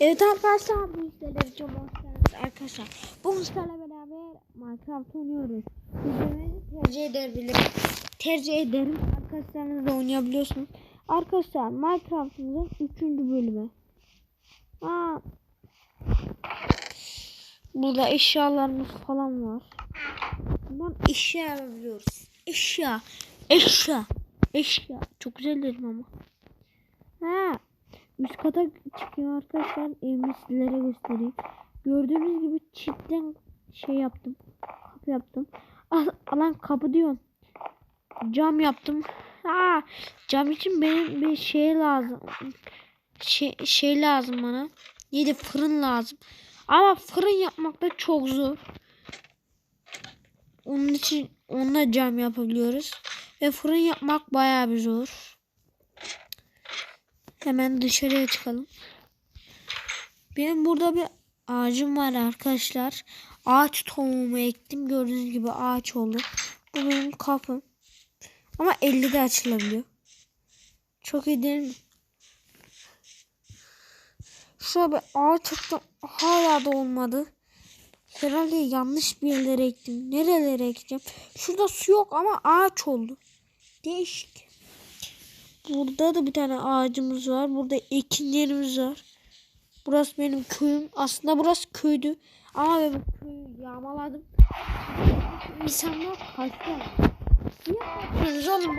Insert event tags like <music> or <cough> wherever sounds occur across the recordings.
Evet arkadaşlar bu işleri çok hoşgeldiniz arkadaşlar. Bu işlerle beraber Minecraft oynuyoruz. İzlemenizi tercih edebilirim. Tercih ederim. Arkadaşlarınızla oynayabiliyorsunuz. Arkadaşlar Minecraft'ımızın 3. bölümü. Aa, burada eşyalarımız falan var. Bundan eşya alabiliyoruz. Eşya. Eşya. Eşya. Çok güzel dedim ama. Ha. Üst kata çıkıyor arkadaşlar. Evimi sizlere göstereyim. Gördüğünüz gibi çiftten şey yaptım. Kapı yaptım. Ah, Alan kapı diyorum. Cam yaptım. Ha, cam için benim bir şey lazım. Şey, şey lazım bana. Neydi fırın lazım. Ama fırın yapmak da çok zor. Onun için onunla cam yapabiliyoruz. Ve fırın yapmak bayağı bir zor. Hemen dışarıya çıkalım. Benim burada bir ağacım var arkadaşlar. Ağaç tohumu ektim. Gördüğünüz gibi ağaç oldu. Bu benim kapım. Ama 50'de açılabiliyor. Çok iyi değil mi? Şuraya bir ağaç ektim. Hala da olmadı. Herhalde yanlış bir yerlere ektim. Nerelere ekeceğim? Şurada su yok ama ağaç oldu. Değişik. Burada da bir tane ağacımız var. Burada ekinlerimiz var. Burası benim köyüm. Aslında burası köydü. Ama ben bu köyü yağmaladım. İnsanlar hasta. Niye yapıyorsunuz?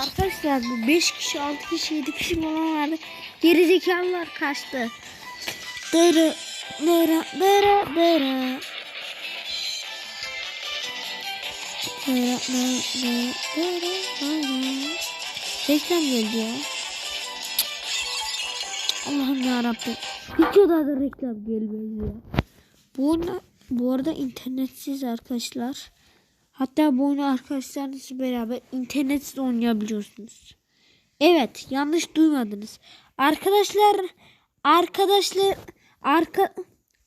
Arkadaşlar bu 5 kişi, 6 kişi, 7 kişi falan vardı. Gerizekalılar kaçtı. Dırı, dırı, dırı, dırı. Reklam geldi ya. Allah'ım yarabbim. Videoda da reklam gelmez ya. Bu, bu arada internetsiz arkadaşlar. Hatta bu oyunu arkadaşlarınızla beraber internetsiz oynayabiliyorsunuz. Evet yanlış duymadınız. Arkadaşlar arkadaşlar arka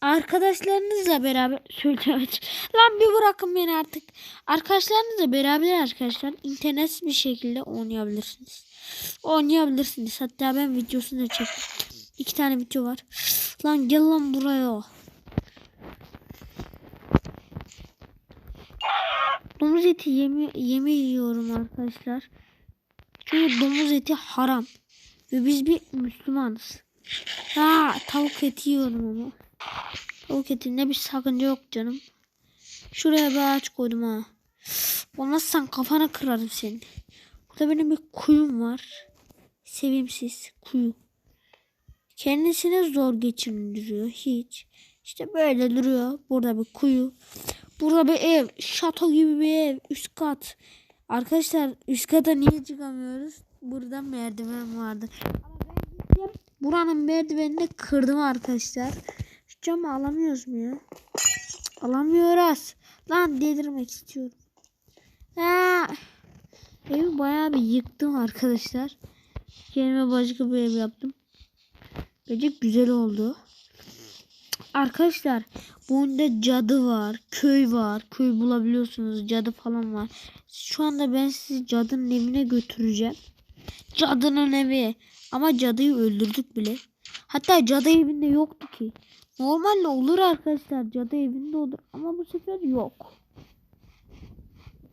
arkadaşlarınızla beraber <laughs> söyleyeceğim. Lan bir bırakın beni artık. Arkadaşlarınızla beraber arkadaşlar internetsiz bir şekilde oynayabilirsiniz. Oynayabilirsiniz. Hatta ben videosunu da çektim. İki tane video var. Lan gel lan buraya. Domuz eti yeme, yeme yiyorum arkadaşlar. Çünkü domuz eti haram. Ve biz bir Müslümanız. Ha tavuk eti yiyorum ama. Tavuk etinde bir sakınca yok canım. Şuraya bir ağaç koydum ha. Olmazsan kafana kırarım senin. Burada benim bir kuyum var. Sevimsiz kuyu. Kendisine zor geçindiriyor hiç. İşte böyle duruyor. Burada bir kuyu. Burada bir ev. Şato gibi bir ev. Üst kat. Arkadaşlar üst kata niye çıkamıyoruz? Burada merdiven vardı. Ama ben gittim. Buranın merdivenini kırdım arkadaşlar. Camı alamıyoruz mu ya? Alamıyoruz. Lan delirmek istiyorum. Ha. Evi bayağı bir yıktım arkadaşlar. Kendime başka bir ev yaptım. Bence güzel oldu. Arkadaşlar bu oyunda cadı var, köy var, köy bulabiliyorsunuz, cadı falan var. Şu anda ben sizi cadının evine götüreceğim. Cadının evi. Ama cadıyı öldürdük bile. Hatta cadı evinde yoktu ki. Normalde olur arkadaşlar cadı evinde olur ama bu sefer yok.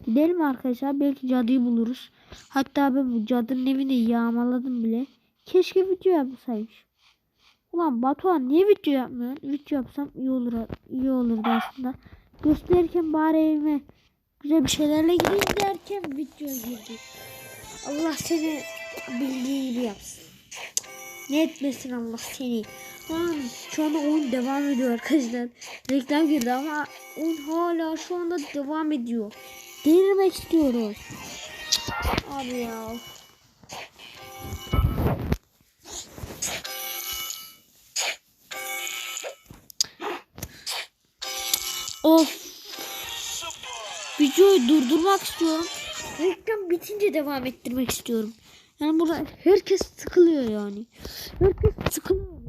Gidelim arkadaşlar belki cadıyı buluruz. Hatta ben bu cadının evini yağmaladım bile. Keşke video yapsaymış. Ulan Batuhan niye video yapmıyorsun? Video yapsam iyi olur iyi olurdu aslında. Gösterirken bari evime güzel bir şeylerle gireyim derken video girdi. Allah seni bildiği gibi yapsın. Ne etmesin Allah seni. Lan şu anda oyun devam ediyor arkadaşlar. Reklam girdi ama oyun hala şu anda devam ediyor. Delirmek istiyoruz. Abi ya. Of. Videoyu durdurmak istiyorum. Reklam bitince devam ettirmek istiyorum. Yani burada herkes sıkılıyor yani. Herkes sıkılıyor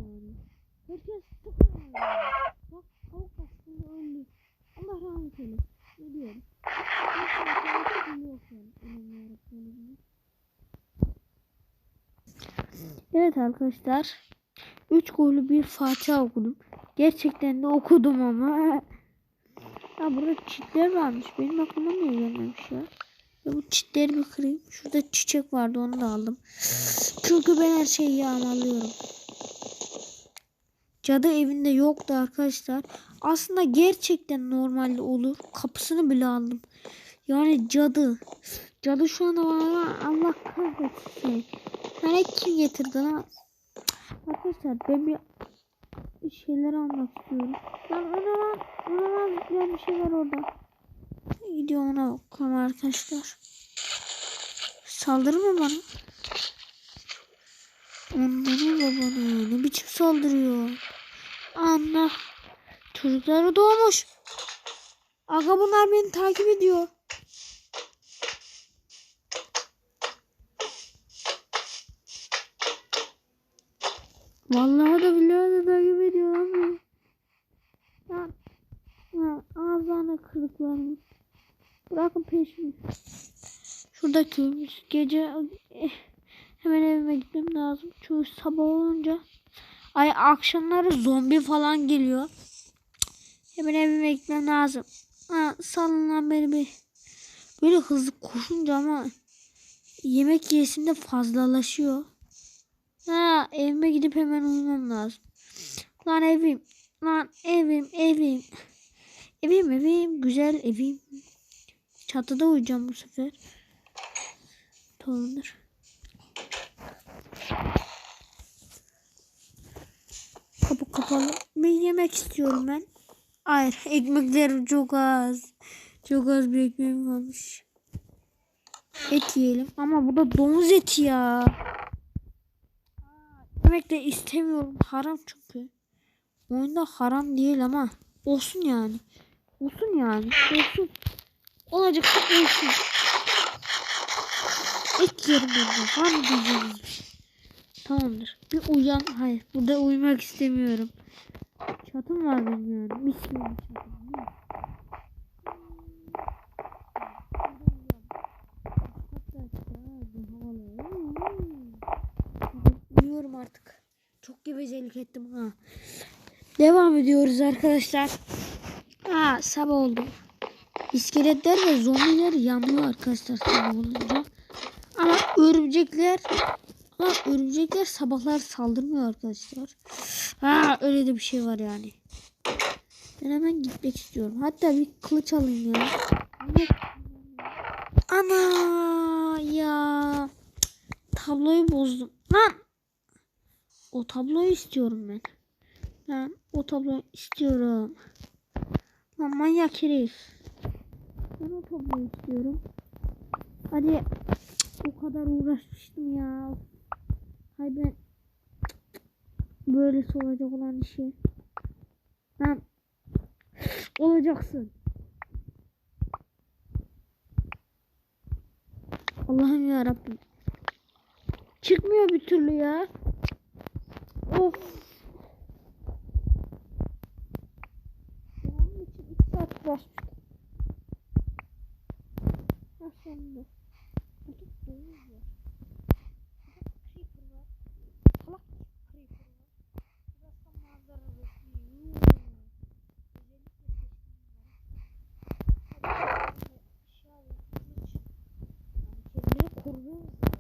yani. Bak tavuk aslında öldü. Allah rahmet eylesin. Ne diyorum? Evet arkadaşlar. Üç gollü bir Fatiha okudum. Gerçekten de okudum ama. Ha burada çitler varmış. Benim aklıma niye gelmemiş ya? Ya bu çitleri bir kırayım. Şurada çiçek vardı onu da aldım. Çünkü ben her şeyi yağmalıyorum. Cadı evinde yoktu arkadaşlar. Aslında gerçekten normalde olur. Kapısını bile aldım. Yani cadı. Cadı şu anda bana Allah kahretsin. Hani kim getirdi lan? Arkadaşlar ben bir şeyler almak istiyorum. Lan ona ona zıplayan bir şey var orada. Gidiyor ona bakalım arkadaşlar. Saldırır mı bana? Onları bana ne biçim saldırıyor. Anla. Çocukları doğmuş. Aga bunlar beni takip ediyor. Vallahi da billahi de takip ediyor. Ha, ağızlarına kırıklarım. Bırakın peşimi. Şurada. Gece hemen evime gitmem lazım. Çünkü sabah olunca ay akşamları zombi falan geliyor. Hemen evime gitmem lazım. Ha, salın lan beni bir. Böyle hızlı koşunca ama yemek yesimde fazlalaşıyor. Ha, evime gidip hemen uyumam lazım. Lan evim. Lan evim evim. Evim evim. Güzel evim. Çatıda uyuyacağım bu sefer. Tamamdır. Kapı kapalı. Ben yemek istiyorum ben. Hayır ekmeklerim çok az. Çok az bir ekmeğim kalmış. Et yiyelim. Ama bu da domuz eti ya. Yemek de istemiyorum. Haram çünkü. Oyunda haram değil ama. Olsun yani. Olsun yani. Olsun. Olacak da olsun. Et yerim ben de. Var mı şey? Tamamdır. Bir uyan. Hayır. Burada uyumak istemiyorum. Çatım var benim yani. Bir çatım. Mis. Uyuyorum artık. Çok gevezelik ettim ha. Devam ediyoruz arkadaşlar. Ha sabah oldu. İskeletler ve zombiler yanıyor arkadaşlar sabah olunca. Ama örümcekler ama örümcekler sabahlar saldırmıyor arkadaşlar. Ha öyle de bir şey var yani. Ben hemen gitmek istiyorum. Hatta bir kılıç alayım ya. Ana ya. Tabloyu bozdum. Lan. O tabloyu istiyorum ben. Ben o tabloyu istiyorum. Lan manyak herif. Ben o tabloyu istiyorum. Hadi. O kadar uğraşmıştım ya. Hay ben. Böylesi olacak olan işi. Lan. Olacaksın. Allah'ım ya Rabbim. Çıkmıyor bir türlü ya. Of. Onun için iki saat uğraşmıştım. Ha sonunda. Bakın domuz var. Burada creeper var. Salak creeper var. Burası da manzara resmi. Yuuu. Özellikle seçtim bunları. Hadi şimdi şey alayım. Kılıç. Yani kendini koruyoruz ya.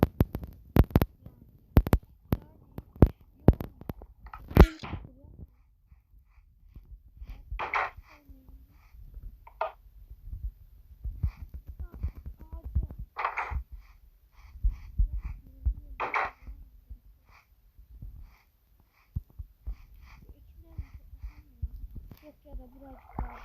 Yok ya da birazcık daha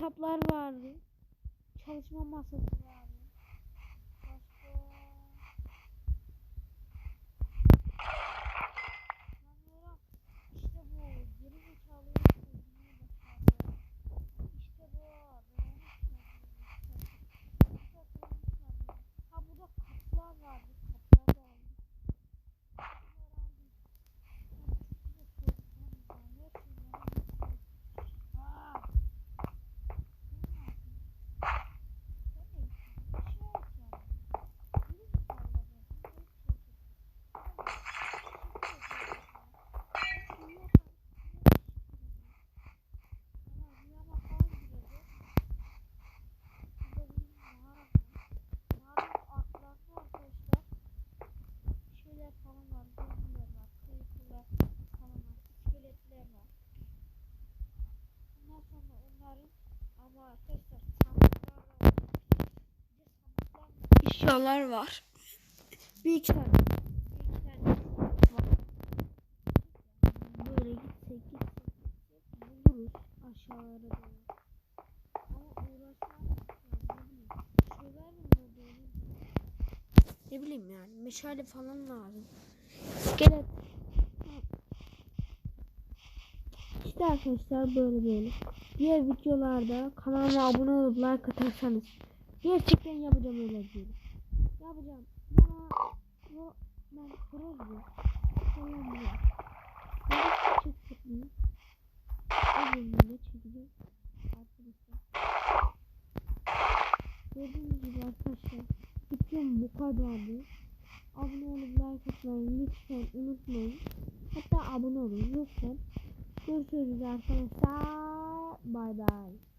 kitaplar vardı. Çalışma masası vardı. Başka... Sanıyorum işte bu geri zekalı çözümünü başardı. İşte bu. Ha burada kaplar vardı. Kaplar da aldım. Kaplar aldım. Ben çok güzel çözdüm. Ben her şeyi yapmışım. Aa! Şeyler falan var, zombiler var, kıyıklar falan var, iskeletler var. Ondan sonra onların ama arkadaşlar sandıklar var. Bir de sandıklar eşyalar var. Bir iki tane. Böyle gitsek buluruz aşağılara doğru. Ama uğraşmam ne bileyim. Yani meşale falan lazım. İskelet. İşte arkadaşlar böyle böyle. Diğer videolarda kanalıma abone olup like atarsanız gerçekten yapacağım öyle videoyu. Yapacağım. Bana bu ben proje falan bu. Ben çekecek miyim? O bölümde çekeceğim. Arkadaşlar. Gördüğünüz gibi arkadaşlar. Videom bu kadardı. Abone olup like atmayı lütfen unutmayın. Hatta abone olun lütfen. Görüşürüz arkadaşlar. Bay bay.